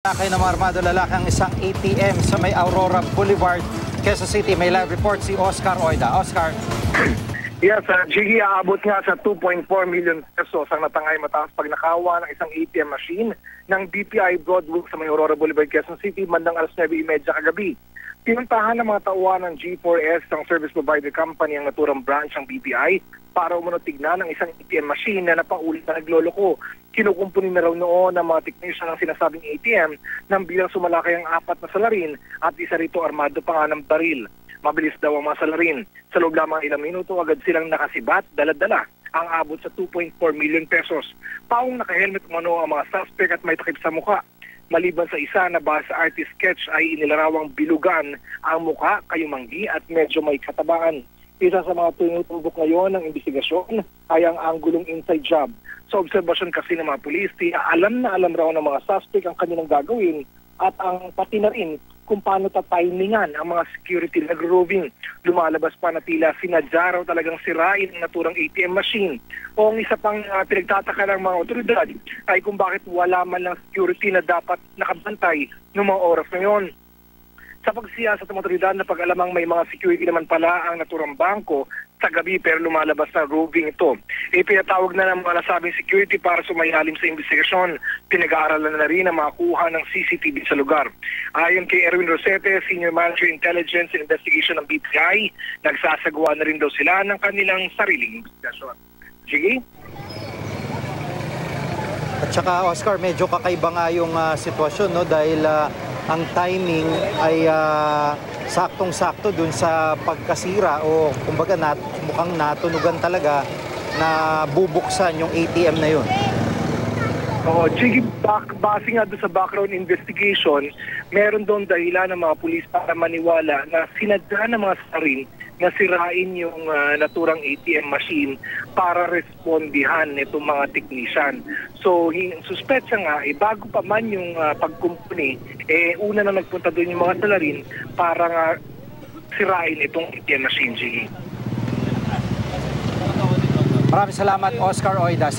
Lakay ng mga armado lalaki ang isang ATM sa may Aurora Boulevard, Quezon City. May live report si Oscar Oida. Oscar, Yes, uh, Jiggy, aabot nga sa 2.4 million pesos ang natangay mataas pag nakawa ng isang ATM machine ng BPI Broadwalk sa may Aurora Boulevard, Quezon City, bandang alas 9.30 kagabi. Pinuntahan ng mga tauhan ng G4S ng service provider company ang naturang branch ng BPI para umano tignan ang isang ATM machine na napaulit na nagloloko. Kinukumpuni na raw noon ng mga technician ng sinasabing ATM nang bilang sumalakay ang apat na salarin at isa rito armado pa nga ng baril. Mabilis daw ang mga salarin. Sa loob lamang ilang minuto, agad silang nakasibat, dala-dala ang abot sa 2.4 million pesos. Paong naka-helmet umano ang mga suspect at may takip sa mukha. Maliban sa isa na ba sa artist sketch ay inilarawang bilugan ang mukha, kayumanggi at medyo may katabaan. Isa sa mga tinutubok ngayon ng investigasyon ay ang anggulong inside job. Sa obserbasyon kasi ng mga pulis, alam na alam raw ng mga suspect ang kanilang gagawin at ang pati na rin kung paano tatimingan ang mga security nag-roving. Lumalabas pa na tila sinadya raw talagang sirain ang naturang ATM machine. O ang isa pang uh, pinagtataka ng mga otoridad ay kung bakit wala man lang security na dapat nakabantay noong mga oras na yon. Sa pagsiyasat ng otoridad na pag-alamang may mga security naman pala ang naturang bangko sa gabi pero lumalabas na roving ito. Ipinatawag na ng mga nasabing security para sumayalim sa investigasyon. Pinag-aaralan na rin ang makuha ng CCTV sa lugar. Ayon kay Erwin Rosete, Senior Manager Intelligence and Investigation ng BPI, nagsasagawa na rin daw sila ng kanilang sariling investigasyon. Sige? at saka Oscar, medyo kakaiba nga yung ah, sitwasyon no dahil ah, ang timing ay ah, saktong-sakto dun sa pagkasira o kumbaga nat, mukhang natunugan talaga na bubuksan yung ATM na yun. Oo, Jiggy, back, base nga sa background investigation, meron doon dahilan ng mga pulis para maniwala na sinadya ng mga sarin na sirain yung ah, naturang ATM machine para respondihan nitong mga technician. So, suspetsa nga, eh, bago pa man yung uh, pagkumpuni, eh, una na nagpunta doon yung mga salarin para nga sirain itong ATM machine, Jiggy. Maraming salamat Oscar Oida.